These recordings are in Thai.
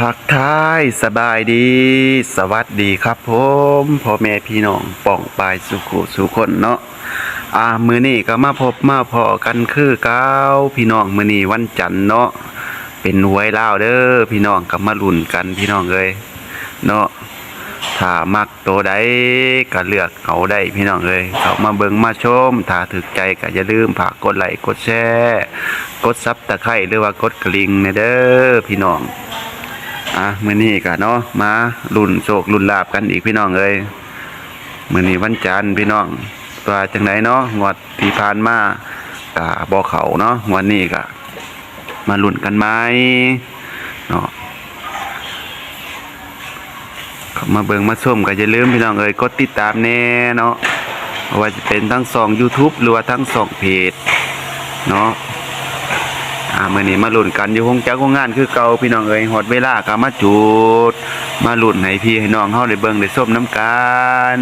ทักทายสบายดี สวัสดีครับผมพ่อแม่พี่น้องป่องปายสุขุสุคนเนาะอ่ามือนี้ก็มาพบมาพอกันคือเก้าพี่น้องมือนี้วันจันทร์เนาะเป็นหวยเลาเด้อพี่น้องก็มาลุ้นกันพี่น้องเอ้ยเนาะถ้ามักตัวใดก็เลือกเอาได้พี่น้องเอ้ยเขามาเบิงมาชม ถ้าถูกใจก็อย่าลืมฝากกดไลค์กดแชร์ กดซับตะไคร้หรือว่ากดกระลิ่งนะเด้อพี่น้อง อะมื้อนี้ก็เนาะมาลุ่นโศกลุ่นลาบกันอีกพี่น้องเอ้ยมื้อนี้วันจันทร์พี่น้องตัวจังไดเนาะงวดที่ผ่านมาก็บ่เขาเนาะงวันนี้ก็มาลุ่นกันไหมเนาะมาเบิ่งมาชมก็อย่าลืมพี่น้องเอ้ยกดติดตามแน่เนาะว่าจะเป็นทั้งสอง YouTube หรือว่าทั้งสองเพจเนาะ อ่ามื่อนี้มาลุ้นกันอยู่ห้องจักคงงานคือเก่าพี่น้องเอ๋ยหอดเวลาก็มาจุด มาลุ้นให้พี่ให้น้องเฮาได้เบิ่งได้ส้มน้ำกัน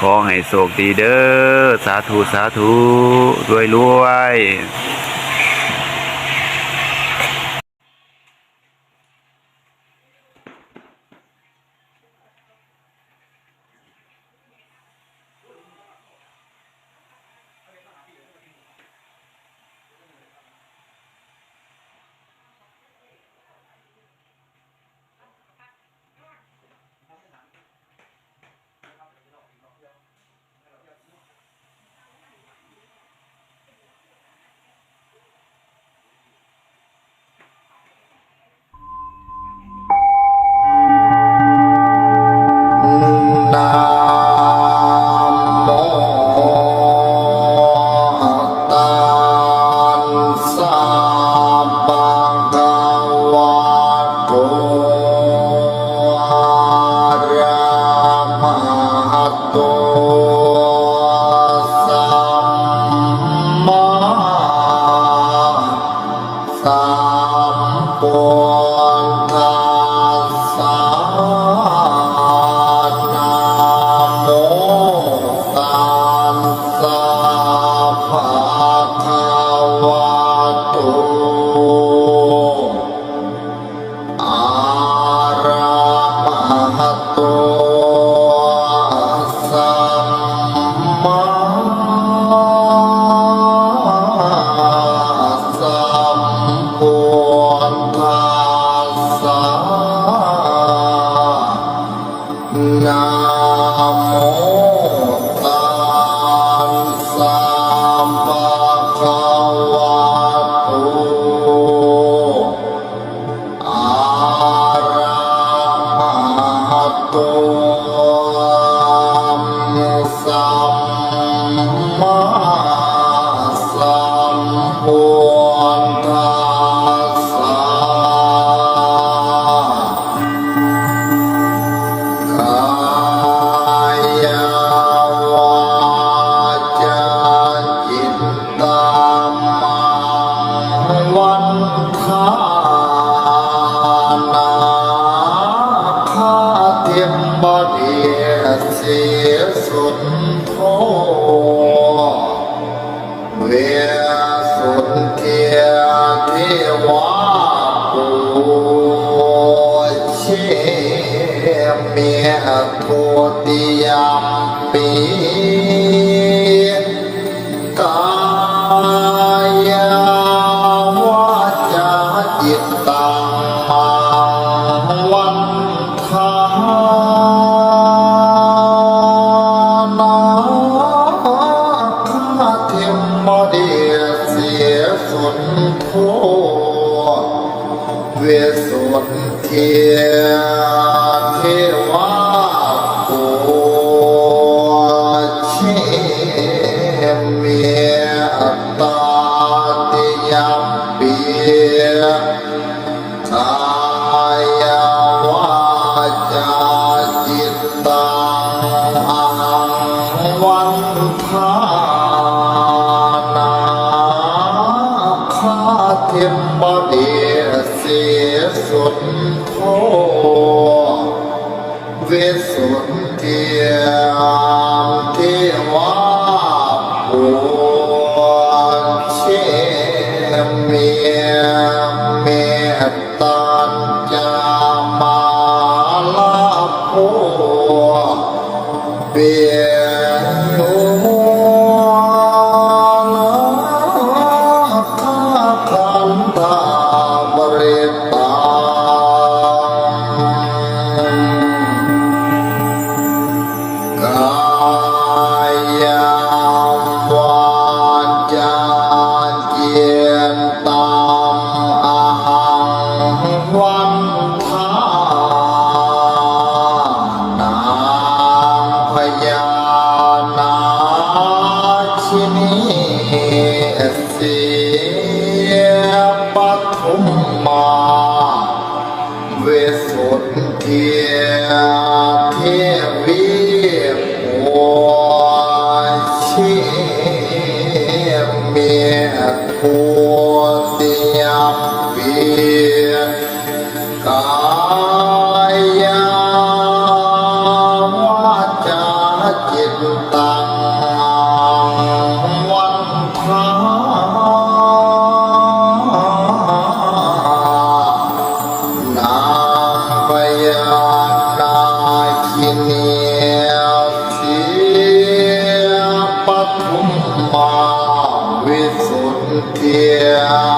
ขอให้โชคดีเด้อสาธุสาธุรวยรวย ทียมบดีเสียสุนโทเวียสุนเทียเทวาปูเชเมียโทติยมปี วันทานาคาเทมบดีเสียสุนโทเวสุนเทียมเทวาภู Bang, bang. กายาวาชิตตังวันพานาปยานาคินีทีปฐุมาวิสุทธิ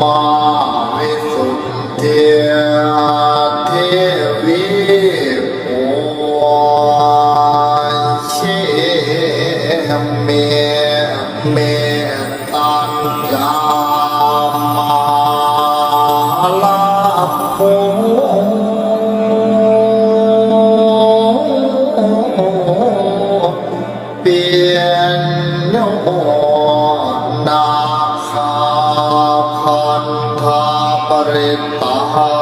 มาวิสุทธิ पाहा